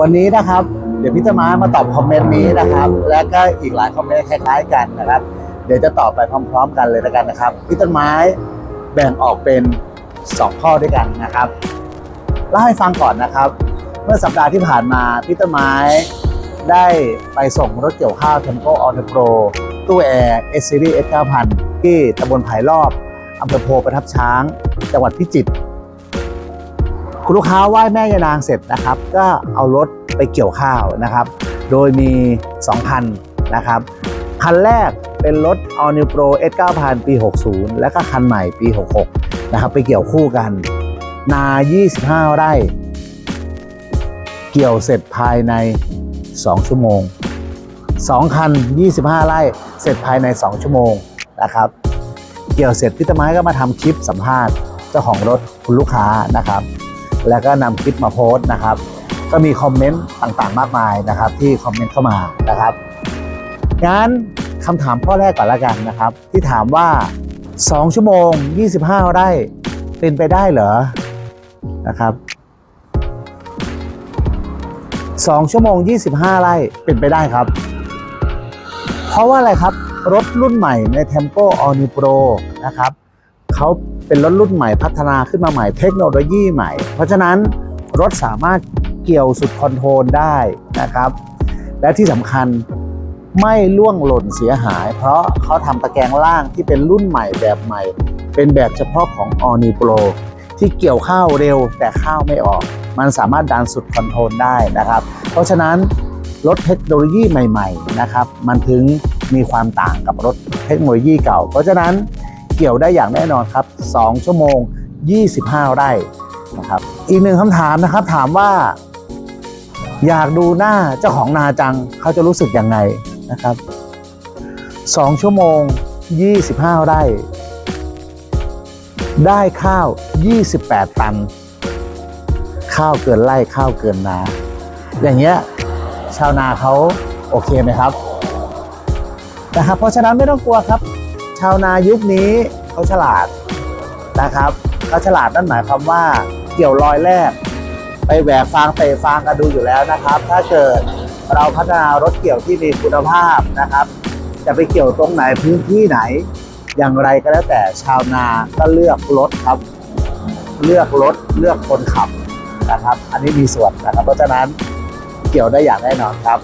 วันนี้นะครับ เดี๋ยวพี่ต้นไม้มาตอบคอมเมนต์นี้นะครับ และก็อีกหลายคอมเมนต์คล้าย ๆ กันนะครับ เดี๋ยวจะตอบไปพร้อม ๆ กันเลยแล้วกันนะครับพี่ต้นไม้แบ่งออกเป็น 2 ข้อด้วยกันนะครับเล่าให้ฟังก่อนนะครับ เมื่อสัปดาห์ที่ผ่านมาพี่ต้นไม้ได้ไปส่งรถเกี่ยวข้าว Tempo On the Pro ตู้แอร์ S Series S 9000ที่ตำบลไผ่รอบอำเภอโพประทับช้าง จังหวัดพิจิตร คุณลูกค้าไหว้แม่ยานางเสร็จนะครับ ก็เอารถไปเกี่ยวข้าวนะครับ โดยมี 2 คันนะครับ คันแรกเป็นรถ All New Pro S 9000ปี 60 และก็คันใหม่ปี 66 นะครับ ไปเกี่ยวคู่กัน นา 25 ไร่ เกี่ยวเสร็จภายใน 2 ชั่วโมง 2 คัน 25 ไร่ เสร็จภายใน 2 ชั่วโมงนะครับ เกี่ยวเสร็จพี่ตะไม้ก็มาทำคลิปสัมภาษณ์เจ้าของรถคุณลูกค้านะครับ แล้วก็นำคลิปมาโพสต์นะครับ ก็มีคอมเมนต์ต่างๆ มากมายนะครับ ที่คอมเมนต์เข้ามานะครับงั้นคำถามข้อแรกก่อนละกันนะครับ ที่ถามว่า 2 ชั่วโมง 25 ไร่เป็นไปได้เหรอนะครับ2ชั่วโมง 25 ไร่เป็นไปได้ครับ เพราะว่าอะไรครับ รถรุ่นใหม่ใน Tempo All New Pro นะครับเขา เป็นรถรุ่นใหม่พัฒนาขึ้นมาใหม่เทคโนโลยีใหม่ เพราะฉะนั้นรถสามารถเกี่ยวสุดคอนโทรลได้นะครับ และที่สำคัญไม่ล่วงหล่นเสียหาย เพราะเขาทำตะแกรงล่างที่เป็นรุ่นใหม่แบบใหม่ เป็นแบบเฉพาะของ All New Pro ที่เกี่ยวข้าวเร็วแต่ข้าวไม่ออก มันสามารถดันสุดคอนโทรลได้นะครับ เพราะฉะนั้นรถเทคโนโลยีใหม่ ๆ นะครับ มันถึงมีความต่างกับรถเทคโนโลยีเก่า เพราะฉะนั้น เกี่ยวได้อย่างแน่นอนครับ 2 ชั่วโมง 25 ไร่นะครับ อีกหนึ่งคำถามนะครับถามว่า อยากดูหน้าเจ้าของนาจังเขาจะรู้สึกยังไงนะครับ 2 ชั่วโมง 25 ไร่ ได้ข้าว 28 ตัน ข้าวเกินไร่ข้าวเกินนา อย่างเงี้ยชาวนาเขาโอเคไหมครับนะครับเพราะฉะนั้นไม่ต้องกลัวครับ ชาวนายุคนี้เขาฉลาดนะครับเขาฉลาดนั่นหมายความว่าเกี่ยวรอยแรก ไปแหวกฟางเตะฟางกันดูอยู่แล้วนะครับ ถ้าเกิดเราพัฒนารถเกี่ยวที่มีคุณภาพนะครับ จะไปเกี่ยวตรงไหนพื้นที่ไหน อย่างไรก็แล้วแต่ชาวนาก็เลือกรถครับ เลือกรถเลือกคนขับนะครับ อันนี้มีส่วนนะครับเพราะฉะนั้นเกี่ยวได้อย่างแน่นอนครับ